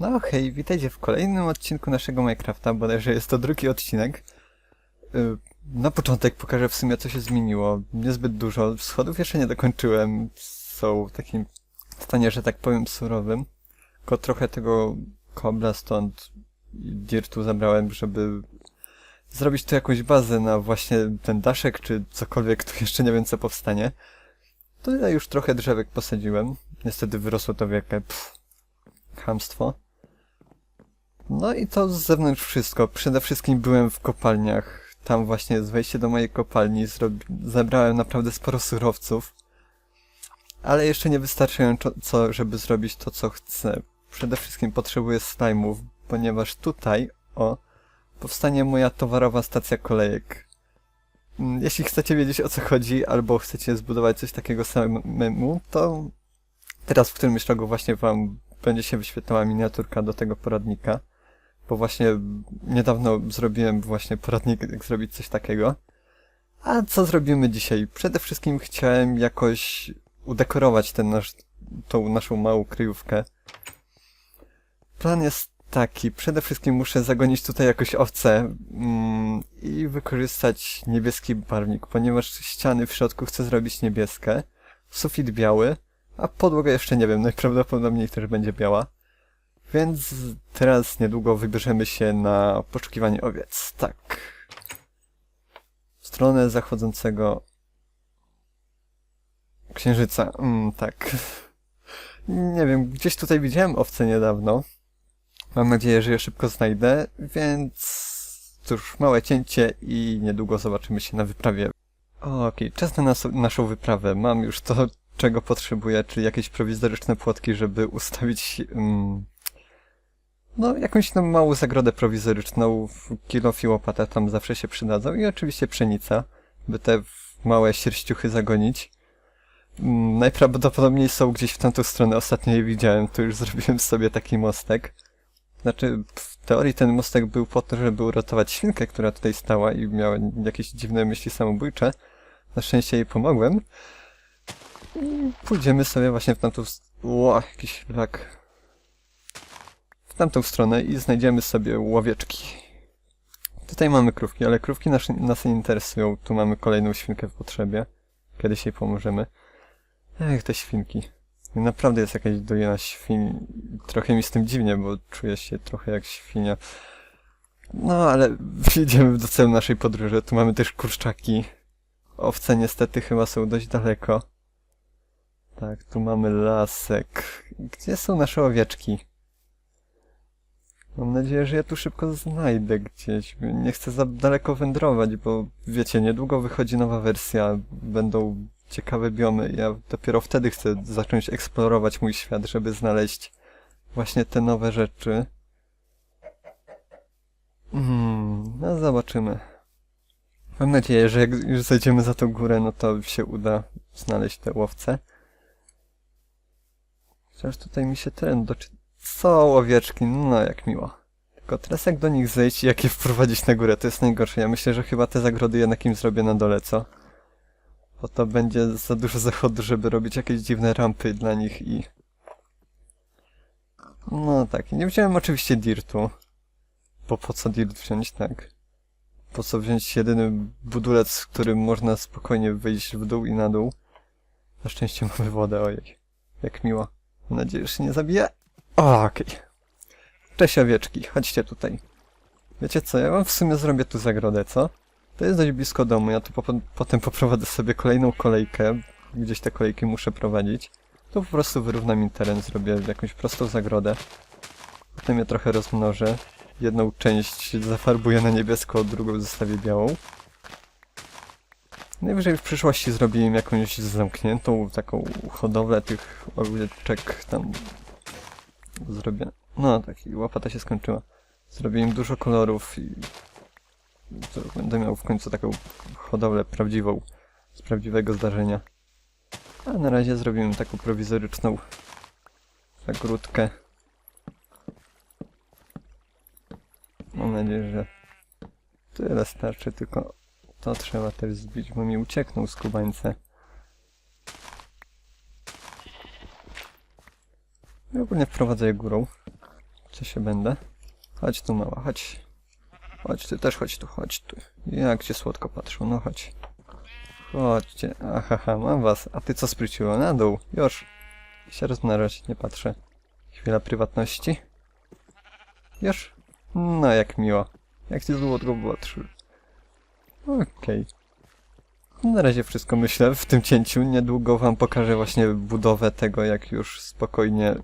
No hej, witajcie w kolejnym odcinku naszego Minecrafta, bodajże jest to drugi odcinek. Y, Na początek pokażę w sumie co się zmieniło. Niezbyt dużo, schodów jeszcze nie dokończyłem, są w takim stanie, że tak powiem, surowym. Tylko trochę tego kobla stąd dirtu zabrałem, żeby zrobić tu jakąś bazę na właśnie ten daszek, czy cokolwiek tu jeszcze nie wiem co powstanie. Tutaj już trochę drzewek posadziłem. Niestety wyrosło to wielkie pff, chamstwo. No i to z zewnątrz wszystko. Przede wszystkim byłem w kopalniach. Tam właśnie jest wejście do mojej kopalni. Zebrałem naprawdę sporo surowców. Ale jeszcze nie wystarczająco, co, żeby zrobić to, co chcę. Przede wszystkim potrzebuję slime'ów, ponieważ tutaj, o, powstanie moja towarowa stacja kolejek. Mm, Jeśli chcecie wiedzieć o co chodzi, albo chcecie zbudować coś takiego samemu, to teraz w którymś rogu właśnie wam będzie się wyświetlała miniaturka do tego poradnika, bo właśnie niedawno zrobiłem właśnie poradnik, jak zrobić coś takiego. A co zrobimy dzisiaj? Przede wszystkim chciałem jakoś udekorować ten nasz, tą naszą małą kryjówkę. Plan jest taki, przede wszystkim muszę zagonić tutaj jakoś owce mm, i wykorzystać niebieski barwnik, ponieważ ściany w środku chcę zrobić niebieskie, sufit biały, a podłoga jeszcze nie wiem, najprawdopodobniej też będzie biała. Więc teraz niedługo wybierzemy się na poszukiwanie owiec. Tak. W stronę zachodzącego księżyca. Mm, tak. Nie wiem, gdzieś tutaj widziałem owce niedawno. Mam nadzieję, że je szybko znajdę, więc cóż, małe cięcie i niedługo zobaczymy się na wyprawie. Okej, czas na nas naszą wyprawę. Mam już to, czego potrzebuję, czyli jakieś prowizoryczne płotki, żeby ustawić mm, no, jakąś tam małą zagrodę prowizoryczną, kilof i tam zawsze się przydadzą i oczywiście pszenica, by te małe sierściuchy zagonić. Mm, Najprawdopodobniej są gdzieś w tamtą stronę, ostatnio je widziałem, to już zrobiłem sobie taki mostek. Znaczy, w teorii ten mostek był po to, żeby uratować świnkę, która tutaj stała i miała jakieś dziwne myśli samobójcze. Na szczęście jej pomogłem. Pójdziemy sobie właśnie w tamtą... Ło, jakiś lak. Tamtą stronę i znajdziemy sobie łowieczki. Tutaj mamy krówki, ale krówki nas, nas nie interesują. Tu mamy kolejną świnkę w potrzebie. Kiedyś jej pomożemy. Ech, te świnki. Naprawdę jest jakaś dojena świn. Trochę mi z tym dziwnie, bo czuję się trochę jak świnia. No, ale idziemy do celu naszej podróży. Tu mamy też kurczaki. Owce niestety chyba są dość daleko. Tak, tu mamy lasek. Gdzie są nasze owieczki? Mam nadzieję, że ja tu szybko znajdę gdzieś. Nie chcę za daleko wędrować, bo wiecie, niedługo wychodzi nowa wersja. Będą ciekawe biomy. Ja dopiero wtedy chcę zacząć eksplorować mój świat, żeby znaleźć właśnie te nowe rzeczy. Hmm, no zobaczymy. Mam nadzieję, że jak już zejdziemy za tą górę, no to się uda znaleźć te łowce. Chociaż tutaj mi się teren doczy... Co owieczki, no jak miło. Tylko teraz jak do nich zejść i jak je wprowadzić na górę, to jest najgorsze. Ja myślę, że chyba te zagrody jednak im zrobię na dole, co? Bo to będzie za dużo zachodu, żeby robić jakieś dziwne rampy dla nich i... No tak, nie wziąłem oczywiście dirtu. Bo po co dirt wziąć, tak? Po co wziąć jedyny budulec, w którym można spokojnie wyjść w dół i na dół? Na szczęście mamy wodę, ojej. Jak miło. Mam nadzieję, że się nie zabije. Okej. Cześć owieczki, chodźcie tutaj. Wiecie co, ja wam w sumie zrobię tu zagrodę, co? To jest dość blisko domu, ja tu po, potem poprowadzę sobie kolejną kolejkę. Gdzieś te kolejki muszę prowadzić. Tu po prostu wyrównam im teren, zrobię jakąś prostą zagrodę. Potem je trochę rozmnożę. Jedną część zafarbuję na niebiesko, drugą zostawię białą. Najwyżej w przyszłości zrobię im jakąś zamkniętą taką hodowlę tych owieczek tam. Zrobię. No tak, i łopata się skończyła. Zrobię im dużo kolorów i to będę miał w końcu taką hodowlę prawdziwą, z prawdziwego zdarzenia. A na razie zrobimy taką prowizoryczną zagródkę. Mam nadzieję, że tyle starczy, tylko to trzeba też zbić, bo mi uciekną skubańce. Ja ogólnie wprowadzę je górą. Co się będę? Chodź tu mała, chodź. Chodź ty też, chodź tu, chodź tu. Jak cię słodko patrzą, no chodź. Chodźcie, ahaha, mam was. A ty co spryciło? Na dół, już. Się rozmnażać, nie patrzę. Chwila prywatności. Już? No jak miło. Jak ci słodko patrzy. Okej. Na razie wszystko myślę w tym cięciu. Niedługo wam pokażę właśnie budowę tego, jak już spokojnie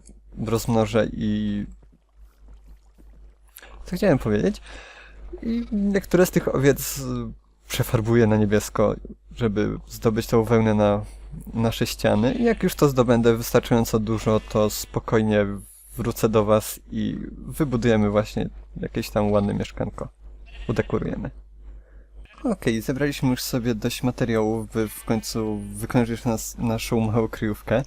rozmnożę i... Co chciałem powiedzieć? I niektóre z tych owiec przefarbuję na niebiesko, żeby zdobyć tą wełnę na nasze ściany. I jak już to zdobędę wystarczająco dużo, to spokojnie wrócę do was i wybudujemy właśnie jakieś tam ładne mieszkanko. Udekorujemy. Okej, zebraliśmy już sobie dość materiałów, by w końcu wykończyć nas, naszą małą kryjówkę.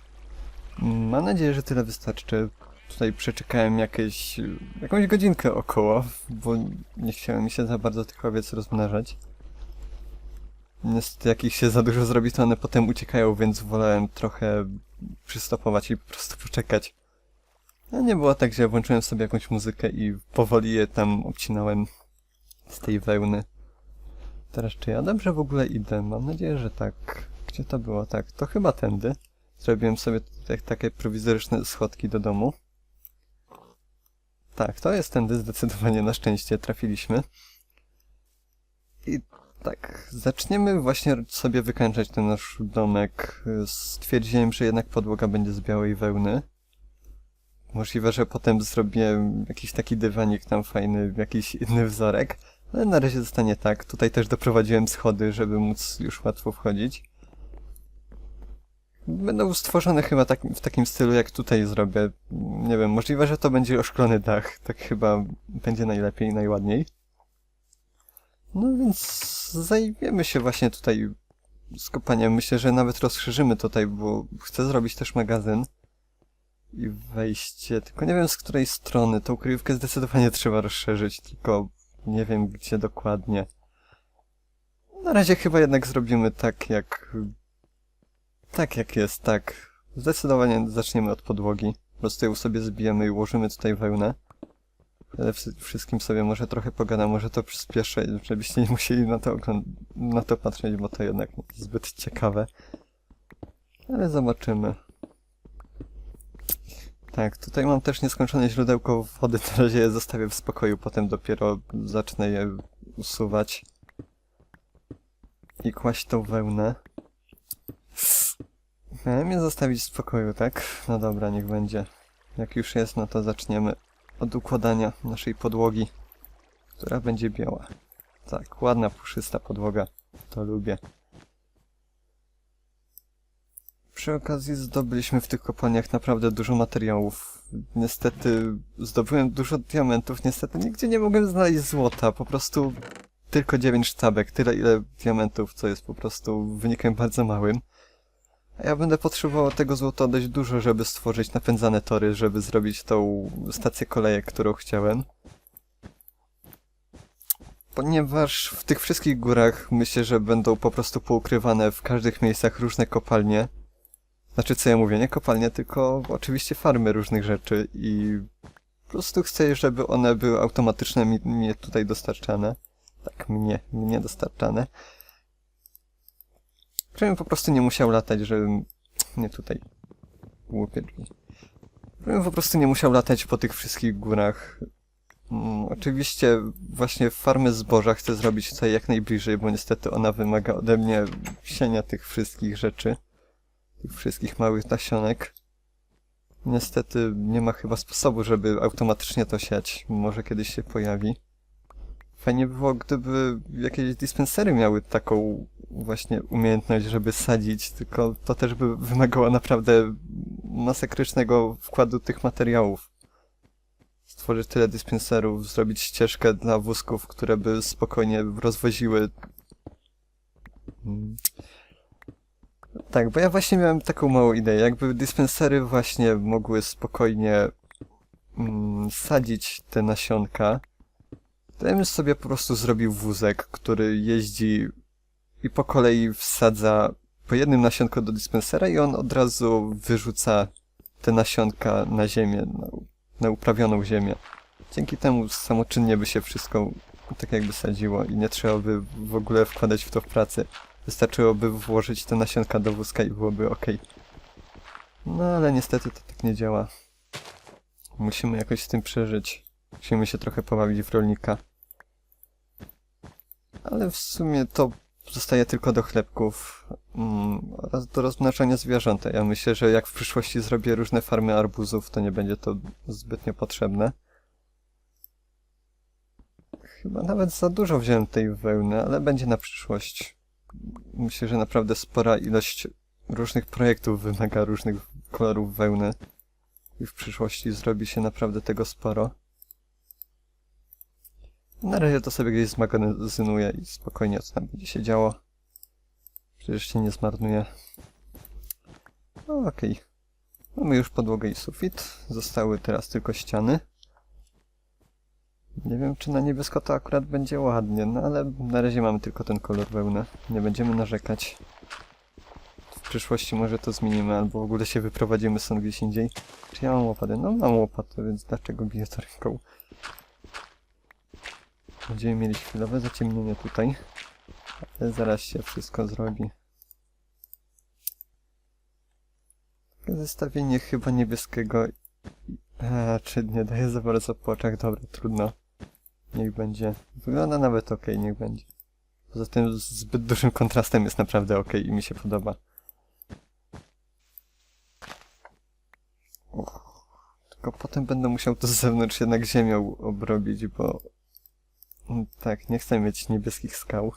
Mam nadzieję, że tyle wystarczy. Tutaj przeczekałem jakieś, jakąś godzinkę około, bo nie chciałem mi się za bardzo tych owiec rozmnażać. Niestety, jak ich się za dużo zrobi, to one potem uciekają, więc wolałem trochę przystopować i po prostu poczekać. No nie było tak, że włączyłem sobie jakąś muzykę i powoli je tam obcinałem z tej wełny. Teraz czy ja dobrze w ogóle idę? Mam nadzieję, że tak. Gdzie to było? Tak, to chyba tędy. Zrobiłem sobie tutaj takie prowizoryczne schodki do domu. Tak, to jest tędy zdecydowanie na szczęście trafiliśmy. I tak, zaczniemy właśnie sobie wykańczać ten nasz domek. Stwierdziłem, że jednak podłoga będzie z białej wełny. Możliwe, że potem zrobię jakiś taki dywanik tam fajny, jakiś inny wzorek. Ale na razie zostanie tak. Tutaj też doprowadziłem schody, żeby móc już łatwo wchodzić. Będą stworzone chyba tak, w takim stylu, jak tutaj zrobię. Nie wiem, możliwe, że to będzie oszklony dach. Tak chyba będzie najlepiej, najładniej. No więc zajmiemy się właśnie tutaj skopaniem. Myślę, że nawet rozszerzymy tutaj, bo chcę zrobić też magazyn i wejście. Tylko nie wiem z której strony. Tą kryjówkę zdecydowanie trzeba rozszerzyć, tylko nie wiem gdzie dokładnie. Na razie chyba jednak zrobimy tak jak... Tak jak jest, tak. Zdecydowanie zaczniemy od podłogi. Po prostu ją sobie zbijemy i ułożymy tutaj wełnę. Przede wszystkim sobie może trochę pogadam, może to przyspieszę, żebyście nie musieli na to, na to patrzeć, bo to jednak zbyt ciekawe. Ale zobaczymy. Tak, tutaj mam też nieskończone źródełko wody, na razie je zostawię w spokoju, potem dopiero zacznę je usuwać i kłaść tą wełnę. Miałem je zostawić w spokoju, tak? No dobra, niech będzie. Jak już jest, no to zaczniemy od układania naszej podłogi, która będzie biała. Tak, ładna, puszysta podłoga, to lubię. Przy okazji zdobyliśmy w tych kopalniach naprawdę dużo materiałów. Niestety zdobyłem dużo diamentów, niestety nigdzie nie mogłem znaleźć złota, po prostu tylko 9 sztabek, tyle ile diamentów, co jest po prostu wynikiem bardzo małym. A ja będę potrzebował tego złota dość dużo, żeby stworzyć napędzane tory, żeby zrobić tą stację kolejek, którą chciałem. Ponieważ w tych wszystkich górach myślę, że będą po prostu poukrywane w każdych miejscach różne kopalnie. Znaczy, co ja mówię, nie kopalnie, tylko oczywiście farmy różnych rzeczy i po prostu chcę, żeby one były automatyczne mi, mnie tutaj dostarczane. Tak, mnie, mnie dostarczane. Żebym po prostu nie musiał latać, żebym... Nie tutaj. Łupie drzwi. Żebym po prostu nie musiał latać po tych wszystkich górach. Mm, oczywiście właśnie farmę zboża chcę zrobić tutaj jak najbliżej, bo niestety ona wymaga ode mnie sienia tych wszystkich rzeczy. Tych wszystkich małych nasionek. Niestety nie ma chyba sposobu, żeby automatycznie to siać. Może kiedyś się pojawi. Fajnie by było, gdyby jakieś dispensery miały taką właśnie umiejętność, żeby sadzić, tylko to też by wymagało naprawdę masakrycznego wkładu tych materiałów. Stworzyć tyle dispenserów, zrobić ścieżkę dla wózków, które by spokojnie rozwoziły. Tak, bo ja właśnie miałem taką małą ideę, jakby dispensery właśnie mogły spokojnie mm, sadzić te nasionka, to ja bym sobie po prostu zrobił wózek, który jeździ i po kolei wsadza po jednym nasionku do dispensera i on od razu wyrzuca te nasionka na ziemię, na, na uprawioną ziemię. Dzięki temu samoczynnie by się wszystko tak jakby sadziło i nie trzeba by w ogóle wkładać w to w pracę. Wystarczyłoby włożyć te nasionka do wózka i byłoby ok. No ale niestety to tak nie działa. Musimy jakoś z tym przeżyć. Musimy się trochę pobawić w rolnika. Ale w sumie to zostaje tylko do chlebków mm, oraz do rozmnażania zwierząt. Ja myślę, że jak w przyszłości zrobię różne farmy arbuzów, to nie będzie to zbytnio potrzebne. Chyba nawet za dużo wziąłem tej wełny, ale będzie na przyszłość. Myślę, że naprawdę spora ilość różnych projektów wymaga różnych kolorów wełny. I w przyszłości zrobi się naprawdę tego sporo. Na razie to sobie gdzieś zmagazynuję i spokojnie co tam będzie się działo. Przecież się nie zmarnuje. No okej. Mamy już podłogę i sufit. Zostały teraz tylko ściany. Nie wiem, czy na niebiesko to akurat będzie ładnie, no ale na razie mamy tylko ten kolor wełny. Nie będziemy narzekać. W przyszłości może to zmienimy, albo w ogóle się wyprowadzimy stąd gdzieś indziej. Czy ja mam łopatę? No mam łopatę, więc dlaczego biję to ręką? Będziemy mieli chwilowe zaciemnienie tutaj. Ale zaraz się wszystko zrobi. Zestawienie chyba niebieskiego... A, czy nie daje za bardzo po oczach? Dobra, trudno. Niech będzie. Wygląda nawet ok, niech będzie. Poza tym zbyt dużym kontrastem jest naprawdę ok i mi się podoba. Uch. Tylko potem będę musiał to z zewnątrz jednak ziemią obrobić, bo... Tak, nie chcę mieć niebieskich skał.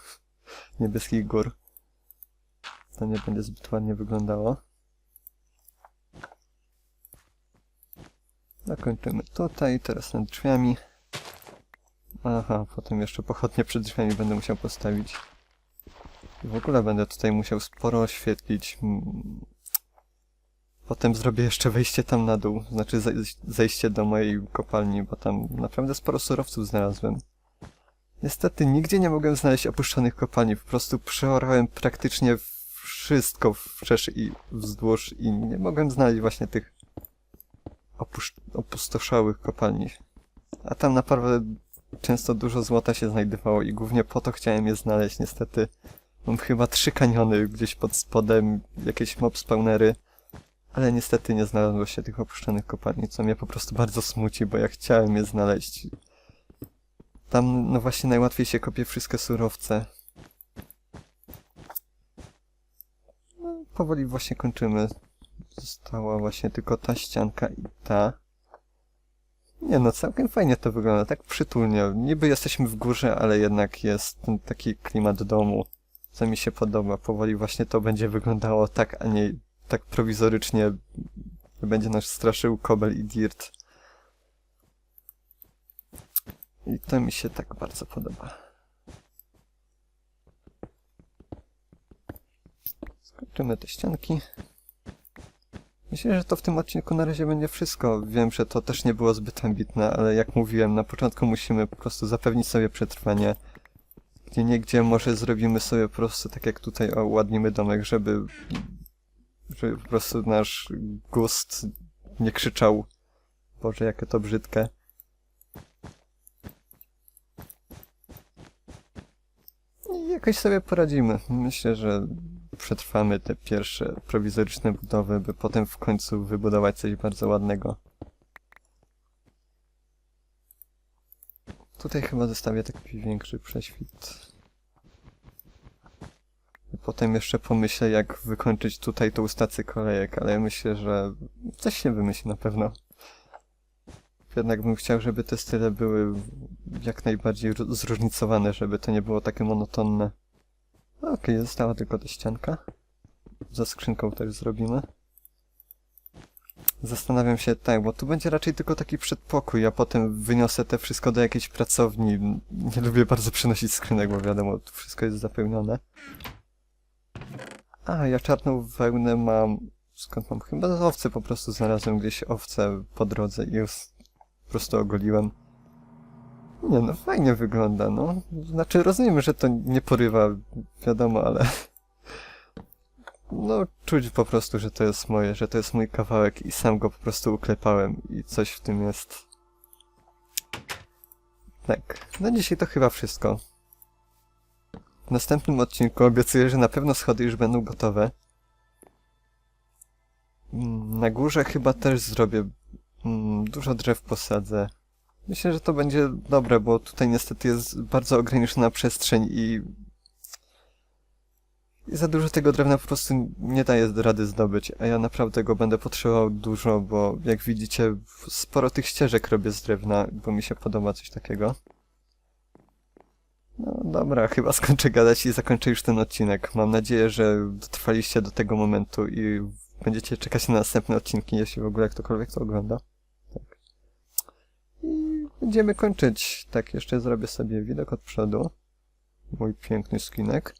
Niebieskich gór. To nie będzie zbyt ładnie wyglądało. Zakończymy tutaj, teraz nad drzwiami. Aha, potem jeszcze pochodnie przed drzwiami będę musiał postawić. I w ogóle będę tutaj musiał sporo oświetlić. Mm. Potem zrobię jeszcze wejście tam na dół, znaczy zej- zejście do mojej kopalni, bo tam naprawdę sporo surowców znalazłem. Niestety nigdzie nie mogłem znaleźć opuszczonych kopalni, po prostu przeorałem praktycznie wszystko wszerz i wzdłuż i nie mogłem znaleźć właśnie tych opustoszałych kopalni. A tam naprawdę często dużo złota się znajdowało i głównie po to chciałem je znaleźć. Niestety mam chyba trzy kaniony gdzieś pod spodem, jakieś mob spawnery, ale niestety nie znalazło się tych opuszczonych kopalni, co mnie po prostu bardzo smuci, bo ja chciałem je znaleźć. Tam no właśnie najłatwiej się kopie wszystkie surowce. No, powoli właśnie kończymy. Została właśnie tylko ta ścianka i ta. Nie no, całkiem fajnie to wygląda, tak przytulnie. Niby jesteśmy w górze, ale jednak jest ten taki klimat domu, co mi się podoba. Powoli właśnie to będzie wyglądało tak, a nie tak prowizorycznie. Będzie nas straszył kobel i dirt. I to mi się tak bardzo podoba. Skończymy te ścianki. Myślę, że to w tym odcinku na razie będzie wszystko. Wiem, że to też nie było zbyt ambitne, ale jak mówiłem, na początku musimy po prostu zapewnić sobie przetrwanie. Gdzie niegdzie może zrobimy sobie po prostu tak jak tutaj, o, ładnimy domek, żeby, żeby po prostu nasz gust nie krzyczał Boże, jakie to brzydkie. I jakoś sobie poradzimy. Myślę, że przetrwamy te pierwsze prowizoryczne budowy, by potem w końcu wybudować coś bardzo ładnego. Tutaj chyba zostawię taki większy prześwit. I potem jeszcze pomyślę, jak wykończyć tutaj tą stację kolejek, ale myślę, że coś się wymyśli na pewno. Jednak bym chciał, żeby te style były jak najbardziej zróżnicowane, żeby to nie było takie monotonne. Okej, została tylko ta ścianka. Za skrzynką też zrobimy. Zastanawiam się, tak, bo tu będzie raczej tylko taki przedpokój, a potem wyniosę te wszystko do jakiejś pracowni. Nie lubię bardzo przynosić skrzynek, bo wiadomo, tu wszystko jest zapełnione. A, ja czarną wełnę mam... Skąd mam? Chyba z owcy po prostu znalazłem gdzieś owce po drodze i już po prostu ogoliłem. Nie no, fajnie wygląda, no. Znaczy, rozumiem, że to nie porywa, wiadomo, ale... No, czuć po prostu, że to jest moje, że to jest mój kawałek i sam go po prostu uklepałem i coś w tym jest. Tak, na dzisiaj to chyba wszystko. W następnym odcinku obiecuję, że na pewno schody już będą gotowe. Mm, Na górze chyba też zrobię mm, dużo drzew posadzę. Myślę, że to będzie dobre, bo tutaj niestety jest bardzo ograniczona przestrzeń i, i za dużo tego drewna po prostu nie daje rady zdobyć, a ja naprawdę go będę potrzebował dużo, bo jak widzicie sporo tych ścieżek robię z drewna, bo mi się podoba coś takiego. No dobra, chyba skończę gadać i zakończę już ten odcinek. Mam nadzieję, że dotrwaliście do tego momentu i będziecie czekać na następne odcinki, jeśli w ogóle ktokolwiek to ogląda. Będziemy kończyć. Tak, jeszcze zrobię sobie widok od przodu. Mój piękny skinek.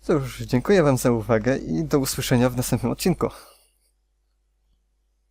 Cóż, dziękuję wam za uwagę i do usłyszenia w następnym odcinku.